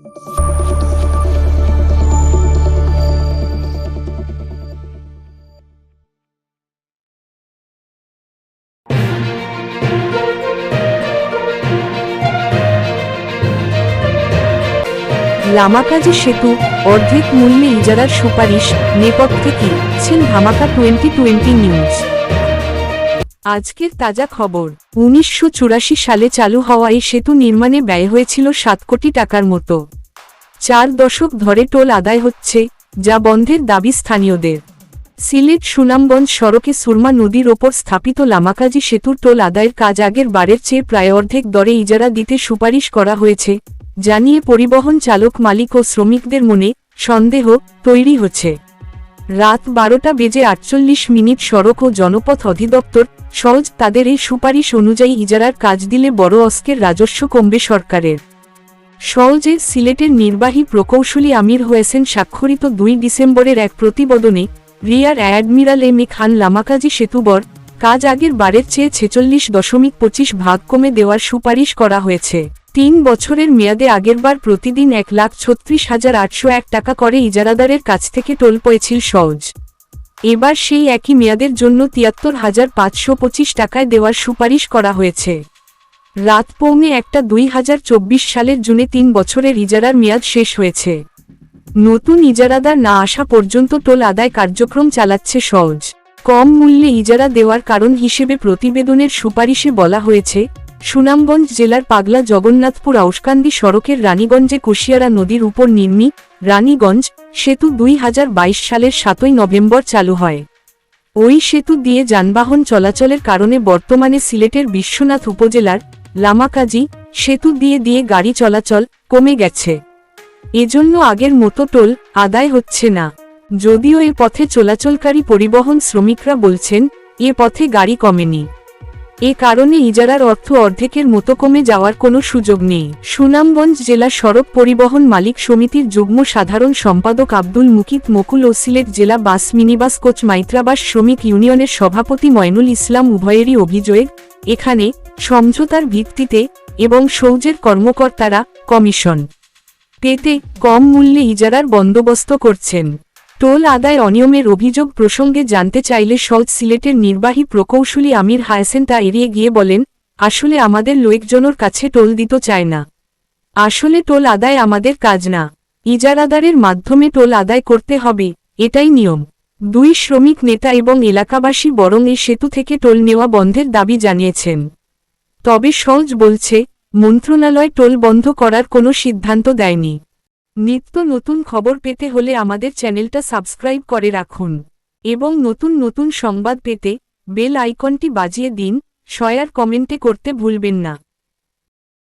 লামাকাজি সেতু অর্ধেক মূল্যে ইজারার সুপারিশ নেপথ্যে কি? ছেন ধামাকা টোয়েন্টি টোয়েন্টি নিউজ। আজকের তাজা খবর। উনিশশো চুরাশি সালে চালু হওয়া এই সেতু নির্মাণে ব্যয় হয়েছিল সাত কোটি টাকার মতো। চার দশক ধরে টোল আদায় হচ্ছে, যা বন্ধের দাবি স্থানীয়দের। সিলেট সুনামগঞ্জ সড়কে সুরমা নদীর ওপর স্থাপিত লামাকাজি সেতুর টোল আদায়ের কাজ আগের বারের চেয়ে প্রায় অর্ধেক দরে ইজারা দিতে সুপারিশ করা হয়েছে, জানিয়ে পরিবহন চালক মালিক ও শ্রমিকদের মনে সন্দেহ তৈরি হচ্ছে। রাত বারোটা বেজে আটচল্লিশ মিনিট সড়ক ও জনপথ অধিদপ্তর সহজ তাদের এই সুপারিশ অনুযায়ী ইজারার কাজ দিলে বড় অস্কের রাজস্ব কমবে সরকারের। সহজে সিলেটের নির্বাহী প্রকৌশলী আমির হয়েছেন স্বাক্ষরিত দুই ডিসেম্বরের এক প্রতিবেদনে rear admiral M A Khan Lamakazi সেতুবর কাজ আগের বারের চেয়ে ছেচল্লিশ দশমিক পঁচিশ ভাগ কমে দেওয়ার সুপারিশ করা হয়েছে। তিন বছরের মেয়াদে আগেরবার প্রতিদিন এক লাখ ছত্রিশ হাজার আটশো এক টাকা করে ইজারাদারের কাছ থেকে টোল পেয়েছিল সহজ। এবার সেই একই মেয়াদের জন্য তিয়াত্তর হাজার পাঁচশো পঁচিশ টাকায় দেওয়ার সুপারিশ করা হয়েছে। রাত পৌনে একটা দুই হাজার চব্বিশ সালের জুনে তিন বছরের ইজারার মেয়াদ শেষ হয়েছে। নতুন ইজারাদার না আসা পর্যন্ত টোল আদায় কার্যক্রম চালাচ্ছে সহজ। কম মূল্যে ইজারা দেওয়ার কারণ হিসেবে প্রতিবেদনের সুপারিশে বলা হয়েছে সুনামগঞ্জ জেলার পাগলা জগন্নাথপুর আউসকান্দি সড়কের রানীগঞ্জে কুশিয়ারা নদীর উপর নির্মি রানীগঞ্জ সেতু দুই হাজার বাইশ সালের সাতই নভেম্বর চালু হয়। ওই সেতু দিয়ে যানবাহন চলাচলের কারণে বর্তমানে সিলেটের বিশ্বনাথ উপজেলার লামাকাজি সেতু দিয়ে দিয়ে গাড়ি চলাচল কমে গেছে। এজন্য আগের মতো টোল আদায় হচ্ছে না। যদিও এ পথে চলাচলকারী পরিবহন শ্রমিকরা বলছেন, এ পথে গাড়ি কমেনি। এ কারণে ইজারার অর্থ অর্ধেকের মতো কমে যাওয়ার কোনো সুযোগ নেই। সুনামগঞ্জ জেলা সড়ক পরিবহন মালিক সমিতির যুগ্ম সাধারণ সম্পাদক আব্দুল মুকিত মকুল ও সিলেট জেলা বাস, মিনিবাস, কোচ মাইত্রাবাস শ্রমিক ইউনিয়নের সভাপতি ময়নুল ইসলাম উভয়েরই অভিযোগ, এখানে সমঝোতার ভিত্তিতে এবং সৌজের কর্মকর্তারা কমিশন পেতে কম মূল্যে ইজারার বন্দোবস্ত করছেন। টোল আদায় অনিয়মের অভিযোগ প্রসঙ্গে জানতে চাইলে সৌদ সিলেটের নির্বাহী প্রকৌশলী আমির হায়সেন তা এড়িয়ে গিয়ে বলেন, আসলে আমাদের লোকজনের কাছে টোল দিতে চায় না। আসলে টোল আদায় আমাদের কাজ না। ইজারাদারের মাধ্যমে টোল আদায় করতে হবে, এটাই নিয়ম। দুই শ্রমিক নেতা এবং এলাকাবাসী বরং এই সেতু থেকে টোল নেওয়া বন্ধের দাবি জানিয়েছেন। তবে সহজ বলছে, মন্ত্রণালয় টোল বন্ধ করার কোনো সিদ্ধান্ত দেয়নি। নিত্য নতুন খবর পেতে হলে আমাদের চ্যানেলটা সাবস্ক্রাইব করে রাখুন। এবং নতুন নতুন সংবাদ পেতে বেল আইকনটি বাজিয়ে দিন শয়ার কমেন্টে করতে ভুলবেন না।